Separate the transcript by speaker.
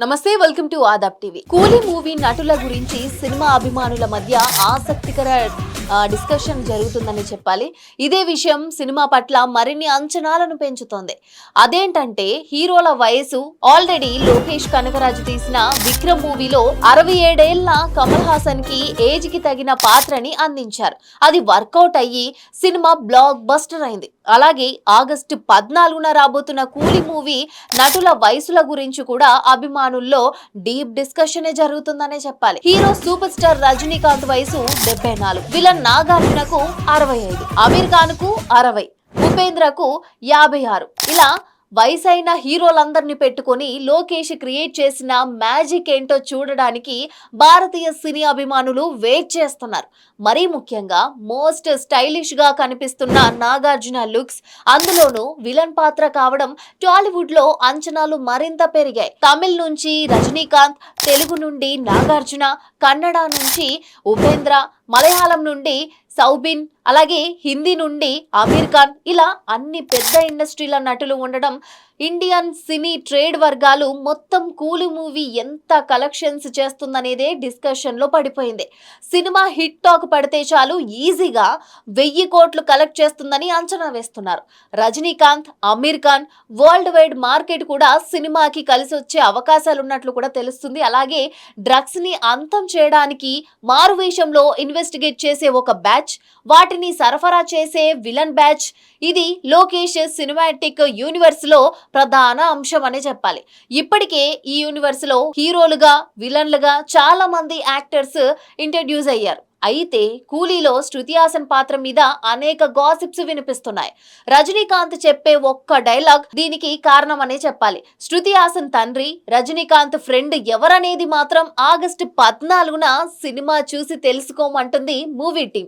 Speaker 1: నమస్తే welcome to Aadab TV. Coolie movie నటుల గురించి cinema అభిమానుల మధ్య ఆసక్తికర డిస్కషన్ జరుగుతుందని చెప్పాలి. ఇదే విషయం సినిమా పట్ల మరిన్ని అంచనాలను పెంచుతోంది. అదేంటంటే హీరోల వయసు ఆల్రెడీ లోకేష్ కనకరాజు తీసిన విక్రమ్ మూవీలో అరవై ఏడేళ్ళ కమల్ హాసన్కి ఏజ్కి తగిన పాత్రని అందించారు. అది వర్కౌట్ అయ్యి సినిమా బ్లాక్ బస్టర్ అయింది. అలాగే ఆగస్టు పద్నాలుగున రాబోతున్న కూలీ మూవీ నటుల వయసుల గురించి కూడా అభిమానుల్లో డీప్ డిస్కషన్ జరుగుతుందనే చెప్పాలి. హీరో సూపర్ స్టార్ రజనీకాంత్ వయసు డెబ్బై నాలుగు. విలన్ నాగార్జునకు అరవై ఐదు అమీర్ ఖాన్కు అరవై ఉపేంద్రకు యాభై ఆరు. ఇలా వయసైన హీరోలందరినీ పెట్టుకొని లోకేష్ క్రియేట్ చేసిన మ్యాజిక్ ఏంటో చూడడానికి భారతీయ సినీ అభిమానులు వెయిట్ చేస్తున్నారు. మరీ ముఖ్యంగా మోస్ట్ స్టైలిష్గా కనిపిస్తున్న నాగార్జున లుక్స్. అందులోనూ విలన్ పాత్ర కావడం టాలీవుడ్లో అంచనాలు మరింత పెరిగాయి. తమిళ్ నుంచి రజనీకాంత్ తెలుగు నుండి నాగార్జున కన్నడ నుంచి ఉపేంద్ర మలయాళం నుండి సౌబిన్ అలాగే హిందీ నుండి అమీర్ ఖాన్ ఇలా అన్ని పెద్ద ఇండస్ట్రీల నటులు ఉండడం ఇండియన్ సినీ ట్రేడ్ వర్గాలు మొత్తం కూలి మూవీ ఎంత కలెక్షన్స్ చేస్తుందనేదే డిస్కషన్లో పడిపోయింది. సినిమా హిట్ టాక్ పడితే చాలు ఈజీగా వెయ్యి కోట్లు కలెక్ట్ చేస్తుందని అంచనా వేస్తున్నారు. Rajinikanth Aamir Khan world wide market కూడా సినిమాకి కలిసి వచ్చే అవకాశాలు ఉన్నట్లు కూడా తెలుస్తుంది. అలాగే డ్రగ్స్ని అంతం చేయడానికి మారువేషంలో ఇన్వెస్టిగేట్ చేసే ఒక బ్యాచ్ వాటి వాటిని సరఫరా చేసే విలన్ బ్యాచ్. ఇది లోకేష్ సినిమాటిక్ యూనివర్స్లో ప్రధాన అంశం అనే చెప్పాలి. ఇప్పటికే ఈ యూనివర్స్లో హీరోలుగా విలన్లుగా చాలా మంది యాక్టర్స్ ఇంట్రడ్యూస్ అయ్యారు. అయితే కూలీలో శృతి హాసన్ పాత్ర మీద అనేక గాసిప్స్ వినిపిస్తున్నాయి. రజనీకాంత్ చెప్పే ఒక్క డైలాగ్ దీనికి కారణం అనే చెప్పాలి. శృతి హాసన్ తండ్రి రజనీకాంత్ ఫ్రెండ్ ఎవరనేది మాత్రం ఆగస్టు పద్నాలుగున సినిమా చూసి తెలుసుకోమంటుంది మూవీ టీం.